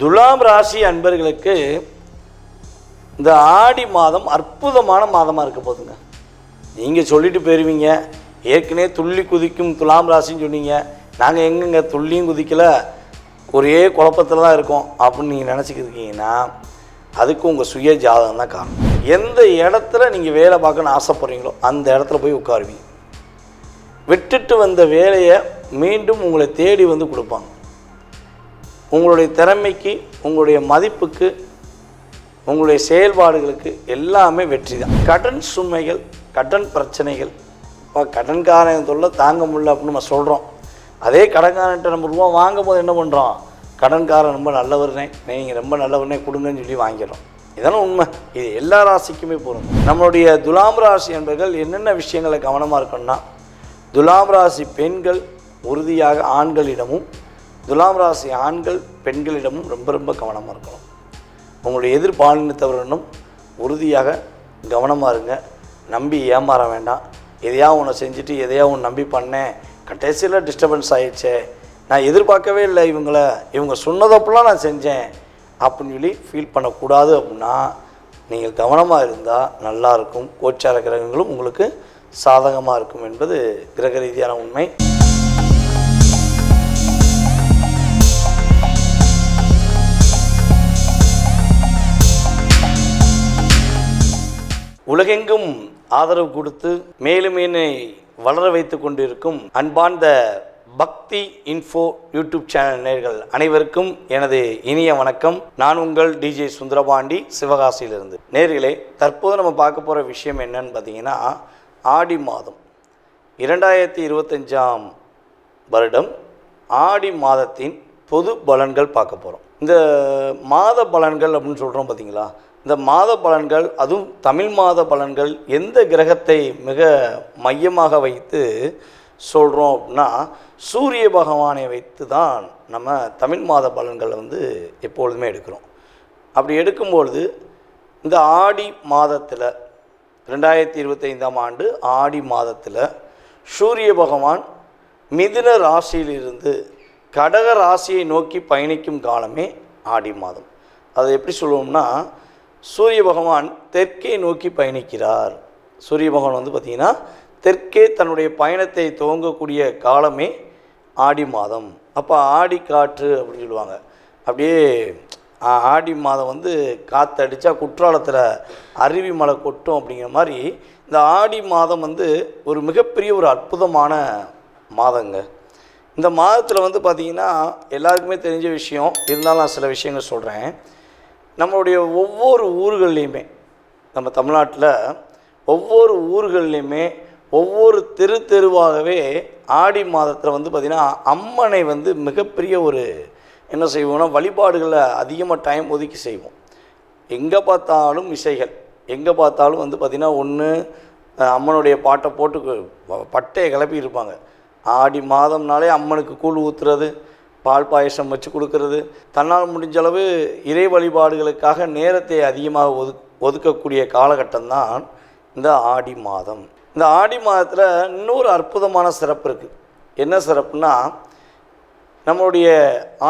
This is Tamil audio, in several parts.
துலாம் ராசி அன்பர்களுக்கு இந்த ஆடி மாதம் அற்புதமான மாதமாக இருக்க போதுங்க நீங்கள் சொல்லிட்டு போயிருவீங்க. ஏற்கனவே துள்ளி குதிக்கும் துலாம் ராசின்னு சொன்னீங்க. நாங்கள் எங்கெங்க துள்ளியும் குதிக்கலை? ஒரே குழப்பத்தில் தான் இருக்கோம் அப்படின்னு நீங்கள் நினச்சிக்கிருக்கீங்கன்னா அதுக்கு உங்கள் சுய ஜாதகம் தான் காரணம். எந்த இடத்துல நீங்கள் வேலை பார்க்கணும்னு ஆசைப்படுறீங்களோ அந்த இடத்துல போய் உட்காருவீங்க. விட்டுட்டு வந்த வேலையை மீண்டும் உங்களை தேடி வந்து கொடுப்பாங்க. உங்களுடைய திறமைக்கு உங்களுடைய மதிப்புக்கு உங்களுடைய செயல்பாடுகளுக்கு எல்லாமே வெற்றி தான் கடன் சுமைகள் கடன் பிரச்சனைகள் இப்போ கடன்காரன் தொல்லை தாங்க முடியல அப்படின்னு நம்ம சொல்கிறோம் அதே கடன்காரன்ட்ட நம்ம ரூபா வாங்கும் போது என்ன பண்ணுறோம் கடன்காரன் ரொம்ப நல்லவர்னே நீங்கள் ரொம்ப நல்லவர்னே கொடுங்கன்னு சொல்லி வாங்கிடுறோம். இதெல்லாம் உண்மை. இது எல்லா ராசிக்குமே பொருந்தும். நம்மளுடைய துலாம் ராசி என்பர்கள் என்னென்ன விஷயங்களை கவனமாக இருக்கணும்னா துலாம் ராசி பெண்கள் உறுதியாக ஆண்களிடமும் துலாம் ராசி ஆண்கள் பெண்களிடமும் ரொம்ப ரொம்ப கவனமாக இருக்கணும். உங்களுடைய எதிர்பாலினத்தவரிடம் உறுதியாக கவனமாக இருங்க. நம்பி ஏமாற வேண்டாம். எதையா ஒன்று செஞ்சுட்டு எதையா ஒன்று நம்பி பண்ணேன். கடைசியில் டிஸ்டர்பன்ஸ் ஆயிடுச்சே. நான் எதிர்பார்க்கவே இல்லை இவங்கள. இவங்க சொன்னதப்பெல்லாம் நான் செஞ்சேன். அப்படின்னு சொல்லி ஃபீல் பண்ணக்கூடாது அப்படின்னா நீங்கள் கவனமாக இருந்தால் நல்லாயிருக்கும் கோச்சார கிரகங்களும் உங்களுக்கு சாதகமாக இருக்கும் என்பது கிரக ரீதியான உண்மை. உலகெங்கும் ஆதரவு கொடுத்து மேலும் என்னை வளர வைத்து கொண்டிருக்கும் அன்பார்ந்த பக்தி இன்ஃபோ யூடியூப் சேனல் நேர்கள் அனைவருக்கும் எனது இனிய வணக்கம். நான் உங்கள் டிஜே சுந்தரபாண்டி சிவகாசியிலிருந்து. நேர்களே தற்போது நம்ம பார்க்க போகிற விஷயம் என்னன்னு பார்த்தீங்கன்னா ஆடி மாதம். இரண்டாயிரத்தி இருபத்தஞ்சாம் வருடம் ஆடி மாதத்தின் பொது பலன்கள் பார்க்க போகிறோம் இந்த மாத பலன்கள் அப்படின்னு சொல்கிறோம் பார்த்தீங்களா? இந்த மாத பலன்கள் அதுவும் தமிழ் மாத பலன்கள் எந்த கிரகத்தை மிக மையமாக வைத்து சொல்கிறோம் அப்படின்னா சூரிய பகவானை வைத்து தான் நம்ம தமிழ் மாத பலன்களை வந்து எப்பொழுதுமே எடுக்கிறோம். அப்படி எடுக்கும்பொழுது இந்த ஆடி மாதத்தில் ரெண்டாயிரத்தி இருபத்தைந்தாம் ஆண்டு ஆடி மாதத்தில் சூரிய பகவான் மிதுன ராசியிலிருந்து கடக ராசியை நோக்கி பயணிக்கும் காலமே ஆடி மாதம். அதை எப்படி சொல்லுவோம்னா சூரிய பகவான் தெற்கே நோக்கி பயணிக்கிறார். சூரிய பகவான் வந்து பார்த்திங்கன்னா தெற்கே தன்னுடைய பயணத்தை துவங்கக்கூடிய காலமே ஆடி மாதம். அப்போ ஆடி காற்று அப்படின்னு சொல்லுவாங்க. அப்படியே ஆடி மாதம் வந்து காற்றடிச்சா குற்றாலத்தில் அருவி மலை கொட்டும் அப்படிங்கிற மாதிரி இந்த ஆடி மாதம் வந்து ஒரு மிகப்பெரிய ஒரு அற்புதமான மாதங்க. இந்த மாதத்தில் வந்து பார்த்திங்கன்னா எல்லாருக்குமே தெரிஞ்ச விஷயம் இருந்தாலும் நான் சில விஷயங்கள் சொல்கிறேன் நம்மளுடைய ஒவ்வொரு ஊர்கள்லேயுமே நம்ம தமிழ்நாட்டில் ஒவ்வொரு ஊர்கள்லேயுமே ஒவ்வொரு தெரு தெருவாகவே ஆடி மாதத்தில் வந்து பார்த்திங்கன்னா அம்மனை வந்து மிகப்பெரிய ஒரு என்ன செய்வோம்னா வழிபாடுகளை அதிகமாக டைம் ஒதுக்கி செய்வோம். எங்கே பார்த்தாலும் இசைகள் எங்கே பார்த்தாலும் வந்து பார்த்திங்கன்னா ஒன்று அம்மனுடைய பாட்டை போட்டு பட்டையை கிளப்பி இருப்பாங்க ஆடி மாதம்னாலே அம்மனுக்கு கூழ் ஊற்றுறது பால் பாயசம் வச்சு கொடுக்கறது. தன்னால் முடிஞ்ச அளவு இறை வழிபாடுகளுக்காக நேரத்தை அதிகமாக ஒது ஒதுக்கக்கூடிய காலகட்டம்தான் இந்த ஆடி மாதம். இந்த ஆடி மாதத்தில் இன்னொரு அற்புதமான சிறப்பு இருக்குது என்ன சிறப்புனா நம்மளுடைய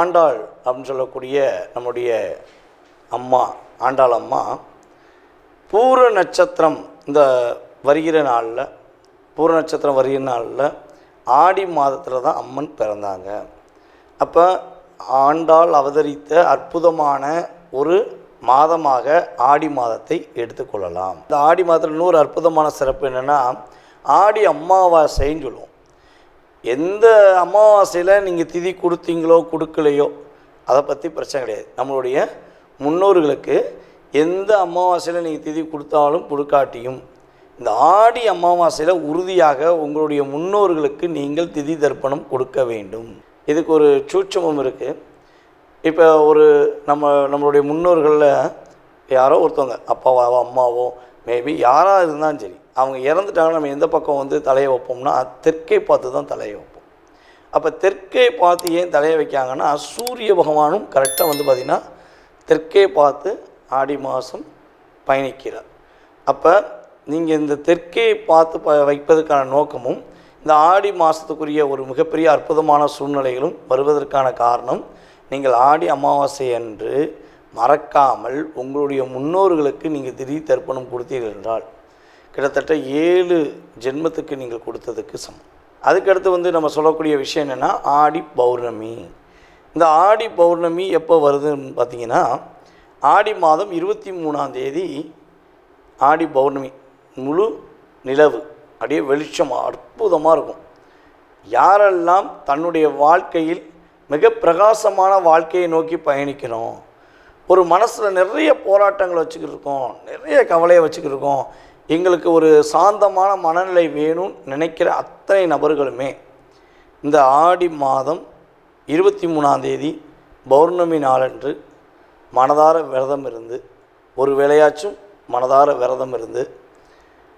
ஆண்டாள் அப்படின்னு சொல்லக்கூடிய நம்முடைய அம்மா ஆண்டாள் அம்மா பூர நட்சத்திரம் இந்த வருகிற நாளில் பூர நட்சத்திரம் வருகிற நாளில் ஆடி மாதத்தில் தான் அம்மன் பிறந்தாங்க. அப்போ ஆண்டாள் அவதரித்த அற்புதமான ஒரு மாதமாக ஆடி மாதத்தை எடுத்துக்கொள்ளலாம் இந்த ஆடி மாதத்தில் இன்னொரு அற்புதமான சிறப்பு என்னென்னா ஆடி அமாவாசைன்னு சொல்லுவோம். எந்த அமாவாசையில் நீங்கள் திதி கொடுத்தீங்களோ கொடுக்கலையோ அதை பற்றி பிரச்சனை கிடையாது. நம்மளுடைய முன்னோர்களுக்கு எந்த அமாவாசையில் நீங்கள் திதி கொடுத்தாலும் கொடுக்காட்டியும் இந்த ஆடி அமாவாசையில் உறுதியாக உங்களுடைய முன்னோர்களுக்கு நீங்கள் திதி தர்ப்பணம் கொடுக்க வேண்டும். இதுக்கு ஒரு சூட்சமும் இருக்குது இப்போ ஒரு நம்ம நம்மளுடைய முன்னோர்களில் யாரோ ஒருத்தவங்க அப்பாவோ அம்மாவோ மேபி யாராக இருந்தாலும் சரி அவங்க இறந்துட்டாங்கன்னா நம்ம எந்த பக்கம் வந்து தலையை வைப்போம்னா தெற்கே பார்த்து தான் தலையை வைப்போம். அப்போ தெற்கே பார்த்து ஏன் தலையை வைக்காங்கன்னா சூரிய பகவானும் கரெக்டாக வந்து பார்த்திங்கன்னா தெற்கே பார்த்து ஆடி மாதம் பயணிக்கிறார். அப்போ நீங்கள் இந்த தெற்கே பார்த்து ப வைப்பதற்கான நோக்கமும் இந்த ஆடி மாதத்துக்குரிய ஒரு மிகப்பெரிய அற்புதமான சூழ்நிலைகளும் வருவதற்கான காரணம் நீங்கள் ஆடி அமாவாசை அன்று மறக்காமல் உங்களுடைய முன்னோர்களுக்கு நீங்கள் திடீர் தர்ப்பணம் கொடுத்தீர்கள் என்றால் கிட்டத்தட்ட ஏழு ஜென்மத்துக்கு நீங்கள் கொடுத்ததுக்கு சமம். அதுக்கடுத்து வந்து நம்ம சொல்லக்கூடிய விஷயம் என்னென்னா ஆடி பௌர்ணமி. இந்த ஆடி பௌர்ணமி எப்போ வருதுன்னு பார்த்தீங்கன்னா ஆடி மாதம் இருபத்தி மூணாம் தேதி ஆடி பௌர்ணமி முழு நிலவு. அப்படியே வெளிச்சமாக அற்புதமாக இருக்கும். யாரெல்லாம் தன்னுடைய வாழ்க்கையில் மிக பிரகாசமான வாழ்க்கையை நோக்கி பயணிக்கிறோம் ஒரு மனசில் நிறைய போராட்டங்கள் வச்சுக்கிட்டு இருக்கோம் நிறைய கவலையை வச்சுக்கிட்டு இருக்கோம் எங்களுக்கு ஒரு சாந்தமான மனநிலை வேணும்னு நினைக்கிற அத்தனை நபர்களுமே இந்த ஆடி மாதம் இருபத்தி மூணாந்தேதி பௌர்ணமி நாளன்று மனதார விரதம் இருந்து ஒரு வேளையாச்சும் மனதார விரதம் இருந்து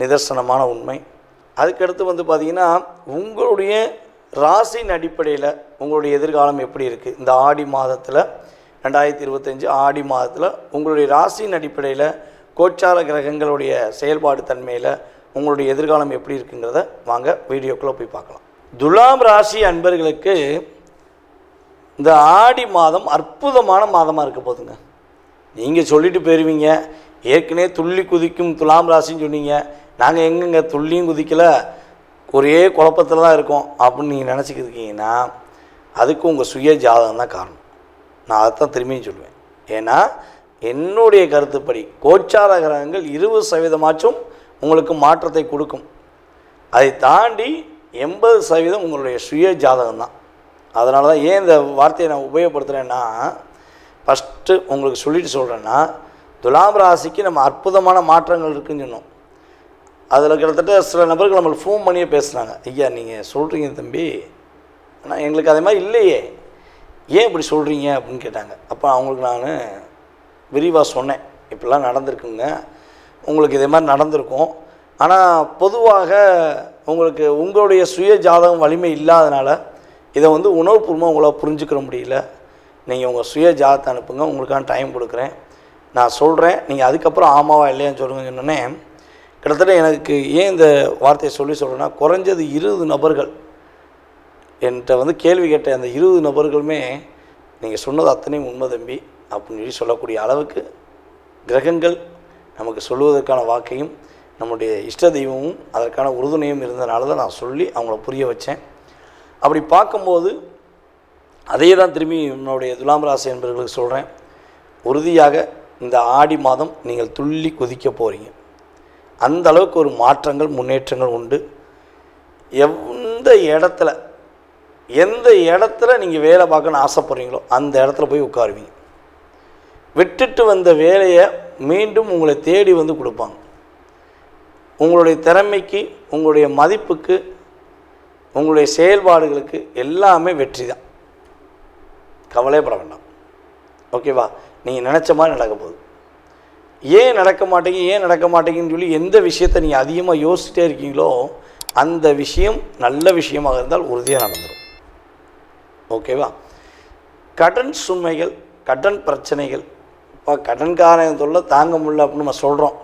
நிதர்சனமான உண்மை. அதுக்கடுத்து வந்து பார்த்திங்கன்னா உங்களுடைய ராசியின் அடிப்படையில் உங்களுடைய எதிர்காலம் எப்படி இருக்குது இந்த ஆடி மாதத்தில் ரெண்டாயிரத்தி இருபத்தஞ்சு ஆடி மாதத்தில் உங்களுடைய ராசியின் அடிப்படையில் கோச்சார கிரகங்களுடைய செயல்பாடு தன்மையில் உங்களுடைய எதிர்காலம் எப்படி இருக்குங்கிறத வாங்க வீடியோக்குள்ளே போய் பார்க்கலாம். துலாம் ராசி அன்பர்களுக்கு இந்த ஆடி மாதம் அற்புதமான மாதமாக இருக்க போதுங்க நீங்கள் சொல்லிட்டு போயிருவீங்க ஏற்கனவே துள்ளி குதிக்கும் துலாம் ராசின்னு சொன்னீங்க. நாங்கள் எங்கெங்க துள்ளியும் குதிக்கலை ஒரே குழப்பத்தில் தான் இருக்கோம் அப்படின்னு நீங்கள் நினச்சிக்கிருக்கீங்கன்னா அதுக்கு உங்கள் சுய ஜாதகம் தான் காரணம். நான் அதைத்தான் திரும்பியும் சொல்லுவேன். ஏன்னா என்னுடைய கருத்துப்படி கோச்சார கிரகங்கள் இருபது சதவீதமாச்சும் உங்களுக்கு மாற்றத்தை கொடுக்கும். அதை தாண்டி எண்பது சதவீதம் உங்களுடைய சுய ஜாதகம் தான். அதனால தான் ஏன் இந்த வார்த்தையை நான் உபயோகப்படுத்துகிறேன்னா ஃபஸ்ட்டு உங்களுக்கு சொல்லிட்டு சொல்கிறேன்னா துலாம் ராசிக்கு நம்ம அற்புதமான மாற்றங்கள் இருக்குன்னு சொன்னோம். அதில் கிட்டத்தட்ட சில நபர்கள் நம்மளுக்கு ஃபோன் பண்ணியே பேசுகிறாங்க ஐயா நீங்கள் சொல்கிறீங்க தம்பி. ஆனால் எங்களுக்கு அதே மாதிரி இல்லையே. ஏன் இப்படி சொல்கிறீங்க அப்படின்னு கேட்டாங்க. அப்போ அவங்களுக்கு நான் விரிவாக சொன்னேன். இப்படிலாம் நடந்திருக்குங்க. உங்களுக்கு இதே மாதிரி நடந்திருக்கும். ஆனால் பொதுவாக உங்களுக்கு உங்களுடைய சுய ஜாதகம் வலிமை இல்லாதனால இதை வந்து உணவுபூர்வமாக உங்களால் புரிஞ்சுக்கிற முடியல. நீங்கள் உங்கள் சுய ஜாதகத்தை அனுப்புங்க. உங்களுக்கான டைம் கொடுக்குறேன். நான் சொல்கிறேன் நீங்கள் அதுக்கப்புறம் ஆமாவா இல்லையான்னு சொல்லுங்க சொன்னோன்னே கிட்டத்தட்ட எனக்கு ஏன் இந்த வார்த்தையை சொல்லி சொல்கிறேன்னா குறைஞ்சது இருபது நபர்கள் என்கிட்ட வந்து கேள்வி கேட்ட அந்த இருபது நபர்களுமே நீங்கள் சொன்னது அத்தனையும் உண்மை தம்பி. அப்படின்னு சொல்லி சொல்லக்கூடிய அளவுக்கு கிரகங்கள் நமக்கு சொல்லுவதற்கான வாக்கையும் நம்முடைய இஷ்ட தெய்வமும் அதற்கான உறுதுணையும் இருந்தனால தான் நான் சொல்லி அவங்கள புரிய வச்சேன். அப்படி பார்க்கும்போது அதையே தான் திரும்பி என்னுடைய துலாம் ராசி என்பவர்களுக்கு சொல்கிறேன் உறுதியாக இந்த ஆடி மாதம் நீங்கள் துள்ளி குதிக்க போகிறீங்க அந்த அளவுக்கு ஒரு மாற்றங்கள் முன்னேற்றங்கள் உண்டு. எந்த இடத்துல எந்த இடத்துல நீங்கள் வேலை பார்க்கணும்னு ஆசைப்படுறீங்களோ அந்த இடத்துல போய் உட்காருவீங்க. விட்டுட்டு வந்த வேலையை மீண்டும் உங்களை தேடி வந்து கொடுப்பாங்க. உங்களுடைய திறமைக்கு உங்களுடைய மதிப்புக்கு உங்களுடைய செயல்பாடுகளுக்கு எல்லாமே வெற்றி தான் கவலைப்பட வேண்டாம். ஓகேவா? நீங்கள் நினச்ச மாதிரி நடக்க போகுது. ஏன் நடக்க மாட்டேங்க ஏன் நடக்க மாட்டேங்குன்னு சொல்லி எந்த விஷயத்தை நீங்கள் அதிகமாக யோசிச்சுட்டே இருக்கீங்களோ அந்த விஷயம் நல்ல விஷயமாக இருந்தால் உறுதியாக நடந்துடும் ஓகேவா? கடன் சுமைகள் கடன் பிரச்சனைகள். இப்போ கடன்காரன் தொல்லை தாங்க முடியல அப்படின்னு நம்ம சொல்கிறோம்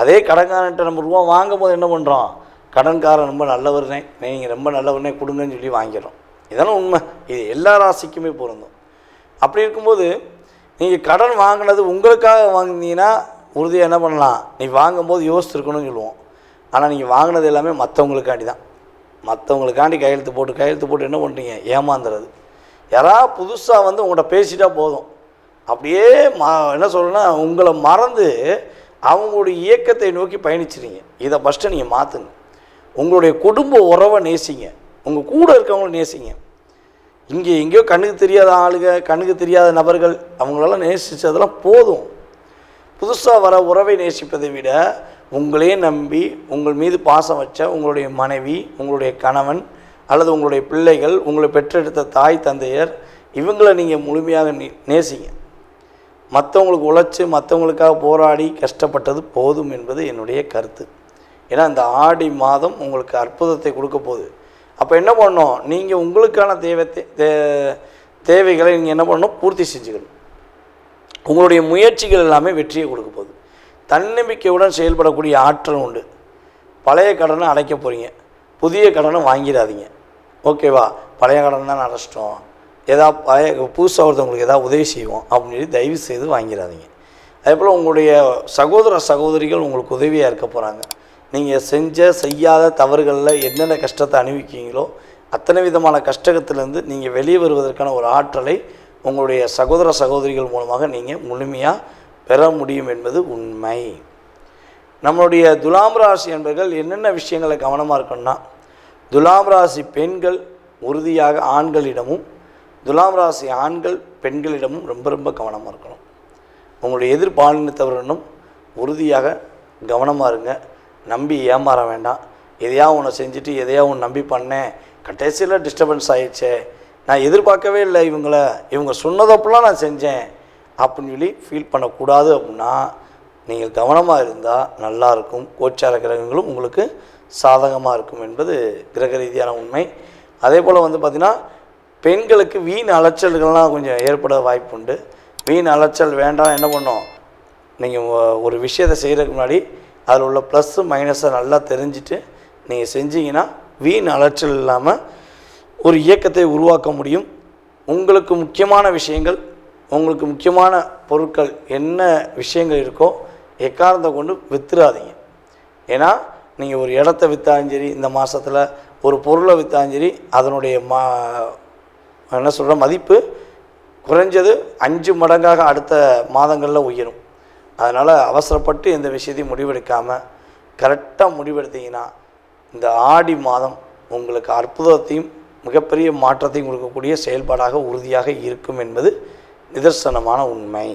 அதே கடன்காரன்ட்ட நம்ம ரூபா வாங்கும் போது என்ன பண்ணுறோம் கடன்காரன் ரொம்ப நல்லவர்னே நீங்கள் ரொம்ப நல்லவர்னே கொடுங்கன்னு சொல்லி வாங்கிடுறோம். இதெல்லாம் உண்மை. இது எல்லா ராசிக்குமே பொருந்தும். அப்படி இருக்கும்போது நீங்கள் கடன் வாங்கினது உங்களுக்காக வாங்கினீங்கன்னா உறுதியாக என்ன பண்ணலாம்? நீ வாங்கும்போது யோசிச்சிருக்கணும்னு சொல்லுவோம். ஆனால் நீங்கள் வாங்கினது எல்லாமே மற்றவங்களுக்காண்டி தான். மற்றவங்களுக்காண்டி கையெழுத்து போட்டு கையெழுத்து போட்டு என்ன பண்ணுறீங்க ஏமாந்துறது. யாராவது புதுசாக வந்து உங்கள்கிட்ட பேசிட்டா போதும். அப்படியே மா என்ன சொல்கிறேன்னா உங்களை மறந்து அவங்களுடைய இயக்கத்தை நோக்கி பயணிச்சிருங்க. இதை ஃபஸ்ட்டு நீங்கள் மாற்றுங்க உங்களுடைய குடும்ப உறவை நேசிங்க. உங்கள் கூட இருக்கவங்கள நேசிங்க. இங்கே எங்கேயோ கண்ணுக்கு தெரியாத ஆளுங்க கண்ணுக்கு தெரியாத நபர்கள் அவங்களெல்லாம் நேசித்ததெல்லாம் போதும். புதுசாக வர உறவை நேசிப்பதை விட உங்களே நம்பி உங்கள் மீது பாசம் வச்ச உங்களுடைய மனைவி உங்களுடைய கணவன் அல்லது உங்களுடைய பிள்ளைகள் உங்களை பெற்றெடுத்த தாய் தந்தையர் இவங்களை நீங்கள் முழுமையாக நே- நேசிங்க. மற்றவங்களுக்கு உழைச்சி மற்றவங்களுக்காக போராடி கஷ்டப்பட்டது போதும் என்பது என்னுடைய கருத்து. ஏன்னா இந்த ஆடி மாதம் உங்களுக்கு அற்புதத்தை கொடுக்க போகுது. அப்போ என்ன பண்ணணும்? நீங்கள் உங்களுக்கான தேவை தே- தேவைகளை நீங்கள் என்ன பண்ணணும்? பூர்த்தி செஞ்சுக்கணும். உங்களுடைய முயற்சிகள் எல்லாமே வெற்றியை கொடுக்க போகுது. தன்னம்பிக்கையுடன் செயல்படக்கூடிய ஆற்றல் உண்டு. பழைய கடனை அடைக்க போகிறீங்க புதிய கடனை வாங்கிடாதீங்க. ஓகேவா பழைய கடன் தான் அடைச்சிட்டோம். ஏதாவது பழைய புதுசாக ஒருத்தவங்களுக்கு ஏதாவது உதவி செய்வோம் அப்படின்னு சொல்லி தயவு செய்து வாங்கிடாதீங்க. அதே போல் உங்களுடைய சகோதர சகோதரிகள் உங்களுக்கு உதவியாக இருக்க போகிறாங்க நீங்கள் செஞ்ச செய்யாத தவறுகளில் என்னென்ன கஷ்டத்தை அனுபவிக்கிறீங்களோ அத்தனை விதமான கஷ்டத்திலேருந்து நீங்கள் வெளியே வருவதற்கான ஒரு ஆற்றலை உங்களுடைய சகோதர சகோதரிகள் மூலமாக நீங்கள் முழுமையாக பெற முடியும் என்பது உண்மை. நம்மளுடைய துலாம் ராசி என்பர்கள் என்னென்ன விஷயங்களை கவனமாக இருக்கணும்னா துலாம் ராசி பெண்கள் உறுதியாக ஆண்களிடமும் துலாம் ராசி ஆண்கள் பெண்களிடமும் ரொம்ப ரொம்ப கவனமாக இருக்கணும். உங்களுடைய எதிர்பாலினத்தவர்களும் உறுதியாக கவனமாக இருங்க. நம்பி ஏமாற வேண்டாம். எதையா உன்னை செஞ்சுட்டு எதையா உன் நம்பி பண்ணேன். கடைசியில் டிஸ்டர்பன்ஸ் ஆயிடுச்சே. நான் எதிர்பார்க்கவே இல்லை இவங்கள. இவங்க சொன்னதப்பெல்லாம் நான் செஞ்சேன். அப்படின்னு சொல்லி ஃபீல் பண்ணக்கூடாது அப்படின்னா நீங்கள் கவனமாக இருந்தால் நல்லாயிருக்கும் கோச்சார கிரகங்களும் உங்களுக்கு சாதகமாக இருக்கும் என்பது கிரக ரீதியான உண்மை. அதே போல் வந்து பார்த்திங்கன்னா பெண்களுக்கு வீண் அலைச்சல்கள்லாம் கொஞ்சம் ஏற்பட வாய்ப்புண்டு. வீண் அலைச்சல் வேண்டாம். என்ன பண்ணோம் நீங்கள் ஒரு விஷயத்தை செய்கிறதுக்கு முன்னாடி அதில் உள்ள ப்ளஸ்ஸு மைனஸை நல்லா தெரிஞ்சுட்டு நீங்கள் செஞ்சீங்கன்னா வீண் அலைச்சல் இல்லாமல் ஒரு இயக்கத்தை உருவாக்க முடியும். உங்களுக்கு முக்கியமான விஷயங்கள் உங்களுக்கு முக்கியமான பொருட்கள் என்ன விஷயங்கள் இருக்கோ எக்காரணத்தை கொண்டு வித்துறாதீங்க. ஏன்னா நீங்கள் ஒரு இடத்த விற்றாலும் சரி இந்த மாதத்தில் ஒரு பொருளை விற்றாலும் சரி அதனுடைய மா என்ன சொல்கிற மதிப்பு குறைஞ்சது அஞ்சு மடங்காக அடுத்த மாதங்களில் உயரும். அதனால் அவசரப்பட்டு எந்த விஷயத்தையும் முடிவெடுக்காமல் கரெக்டாக முடிவெடுத்தீங்கன்னா இந்த ஆடி மாதம் உங்களுக்கு அற்புதத்தையும் மிகப்பெரிய மாற்றத்தையும் கொடுக்கக்கூடிய செயல்பாடாக உறுதியாக இருக்கும் என்பது நிதர்சனமான உண்மை.